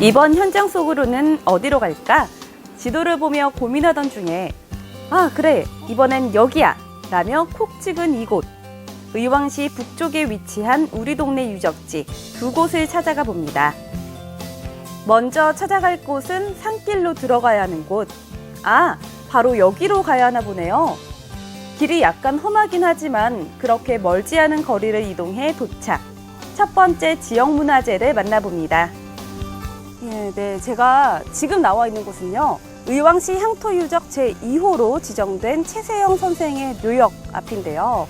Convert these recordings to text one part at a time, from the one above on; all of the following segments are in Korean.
이번 현장 속으로는 어디로 갈까? 지도를 보며 고민하던 중에 아 그래 이번엔 여기야 라며 콕 찍은 이곳 의왕시 북쪽에 위치한 우리 동네 유적지 두 곳을 찾아가 봅니다. 먼저 찾아갈 곳은 산길로 들어가야 하는 곳. 아, 바로 여기로 가야 하나 보네요. 길이 약간 험하긴 하지만 그렇게 멀지 않은 거리를 이동해 도착. 첫 번째 지역 문화재를 만나봅니다. 예, 네, 제가 지금 나와 있는 곳은요. 의왕시 향토유적 제2호로 지정된 최세영 선생의 묘역 앞인데요.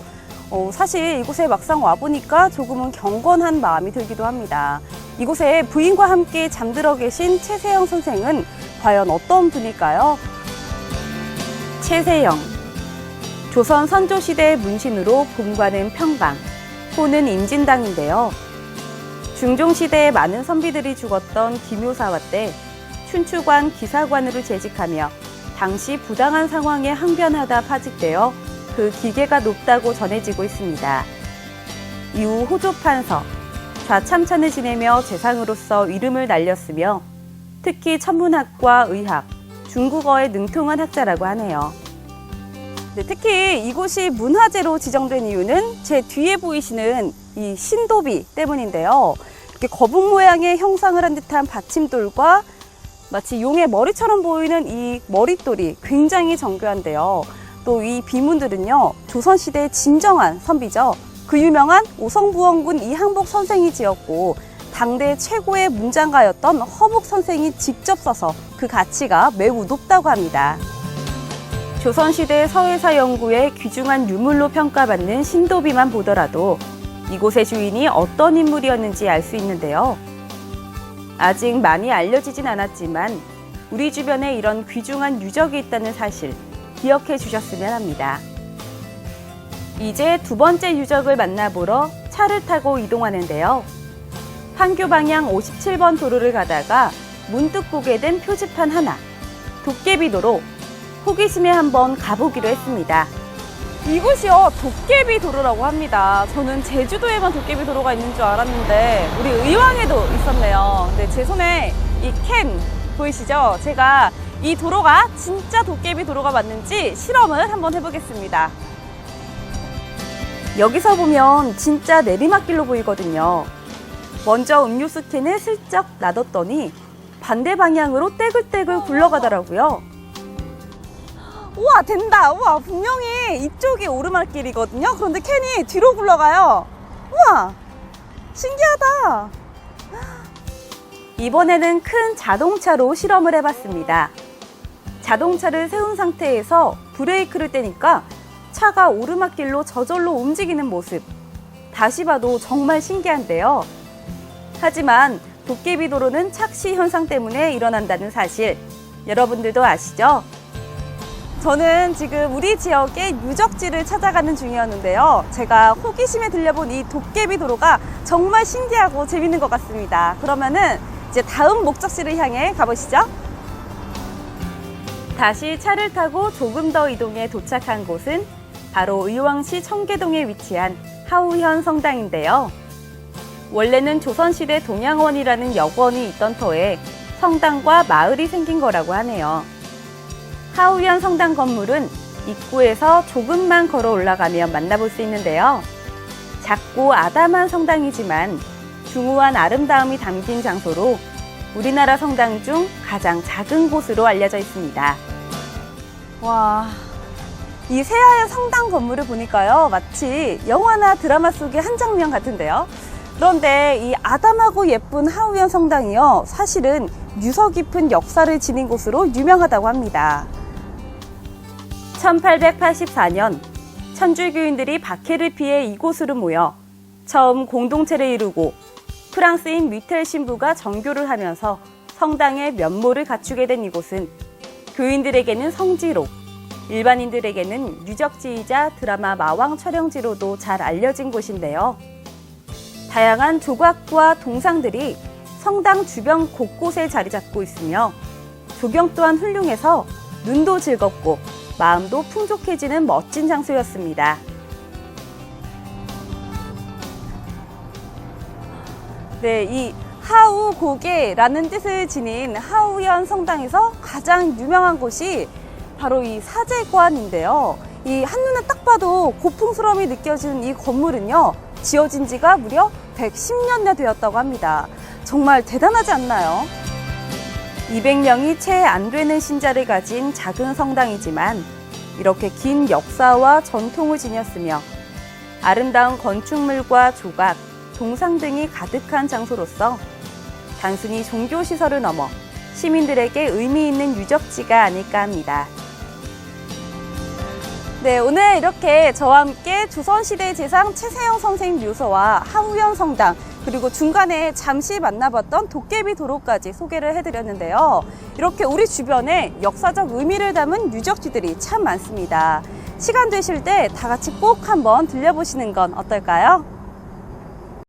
어, 사실 이곳에 막상 와보니까 조금은 경건한 마음이 들기도 합니다. 이곳에 부인과 함께 잠들어 계신 최세영 선생은 과연 어떤 분일까요? 최세영. 조선 선조시대의 문신으로 본관은 평강, 호는 임진당인데요. 중종시대에 많은 선비들이 죽었던 기묘사화 때 춘추관 기사관으로 재직하며 당시 부당한 상황에 항변하다 파직되어 그 기계가 높다고 전해지고 있습니다. 이후 호조판서, 좌참찬을 지내며 재상으로서 이름을 날렸으며 특히 천문학과 의학, 중국어에 능통한 학자라고 하네요. 네, 특히 이곳이 문화재로 지정된 이유는 제 뒤에 보이시는 이 신도비 때문인데요. 이렇게 거북 모양의 형상을 한 듯한 받침돌과 마치 용의 머리처럼 보이는 이 머릿돌이 굉장히 정교한데요. 또 이 비문들은요, 조선시대의 진정한 선비죠. 그 유명한 오성부원군 이항복 선생이 지었고, 당대 최고의 문장가였던 허묵 선생이 직접 써서 그 가치가 매우 높다고 합니다. 조선시대 서해사 연구의 귀중한 유물로 평가받는 신도비만 보더라도 이곳의 주인이 어떤 인물이었는지 알 수 있는데요. 아직 많이 알려지진 않았지만 우리 주변에 이런 귀중한 유적이 있다는 사실 기억해 주셨으면 합니다. 이제 두 번째 유적을 만나보러 차를 타고 이동하는데요. 판교 방향 57번 도로를 가다가 문득 보게 된 표지판 하나, 도깨비도로 호기심에 한번 가보기로 했습니다. 이곳이요, 도깨비 도로라고 합니다. 저는 제주도에만 도깨비 도로가 있는 줄 알았는데, 우리 의왕에도 있었네요. 근데 제 손에 이 캔 보이시죠? 제가 이 도로가 진짜 도깨비 도로가 맞는지 실험을 한번 해보겠습니다. 여기서 보면 진짜 내리막길로 보이거든요. 먼저 음료수 캔을 슬쩍 놔뒀더니 반대 방향으로 떼글떼글 굴러가더라고요. 우와 된다. 우와 분명히 이쪽이 오르막길이거든요. 그런데 캔이 뒤로 굴러가요. 우와 신기하다. 이번에는 큰 자동차로 실험을 해봤습니다. 자동차를 세운 상태에서 브레이크를 떼니까 차가 오르막길로 저절로 움직이는 모습. 다시 봐도 정말 신기한데요. 하지만 도깨비 도로는 착시 현상 때문에 일어난다는 사실. 여러분들도 아시죠? 저는 지금 우리 지역의 유적지를 찾아가는 중이었는데요. 제가 호기심에 들려본 이 도깨비 도로가 정말 신기하고 재밌는 것 같습니다. 그러면은 이제 다음 목적지를 향해 가보시죠. 다시 차를 타고 조금 더 이동해 도착한 곳은 바로 의왕시 청계동에 위치한 하우현 성당인데요. 원래는 조선시대 동양원이라는 역원이 있던 터에 성당과 마을이 생긴 거라고 하네요. 하우현 성당 건물은 입구에서 조금만 걸어 올라가면 만나볼 수 있는데요. 작고 아담한 성당이지만 중후한 아름다움이 담긴 장소로 우리나라 성당 중 가장 작은 곳으로 알려져 있습니다. 와, 이 새하얀 성당 건물을 보니까요, 마치 영화나 드라마 속의 한 장면 같은데요. 그런데 이 아담하고 예쁜 하우현 성당이요, 사실은 유서 깊은 역사를 지닌 곳으로 유명하다고 합니다. 1884년 천주교인들이 박해를 피해 이곳으로 모여 처음 공동체를 이루고 프랑스인 미텔 신부가 정교를 하면서 성당의 면모를 갖추게 된 이곳은 교인들에게는 성지로 일반인들에게는 유적지이자 드라마 마왕 촬영지로도 잘 알려진 곳인데요. 다양한 조각과 동상들이 성당 주변 곳곳에 자리 잡고 있으며 조경 또한 훌륭해서 눈도 즐겁고 마음도 풍족해지는 멋진 장소였습니다. 네, 이 하우 고개라는 뜻을 지닌 하우현 성당에서 가장 유명한 곳이 바로 이 사제관인데요. 이 한눈에 딱 봐도 고풍스러움이 느껴지는 이 건물은요, 지어진 지가 무려 110년여 되었다고 합니다. 정말 대단하지 않나요? 200명이 채 안 되는 신자를 가진 작은 성당이지만 이렇게 긴 역사와 전통을 지녔으며 아름다운 건축물과 조각, 동상 등이 가득한 장소로서 단순히 종교 시설을 넘어 시민들에게 의미 있는 유적지가 아닐까 합니다. 네, 오늘 이렇게 저와 함께 조선시대 재상 최세영 선생님 묘소와 하우현 성당, 그리고 중간에 잠시 만나봤던 도깨비 도로까지 소개를 해드렸는데요. 이렇게 우리 주변에 역사적 의미를 담은 유적지들이 참 많습니다. 시간 되실 때 다 같이 꼭 한번 들려보시는 건 어떨까요?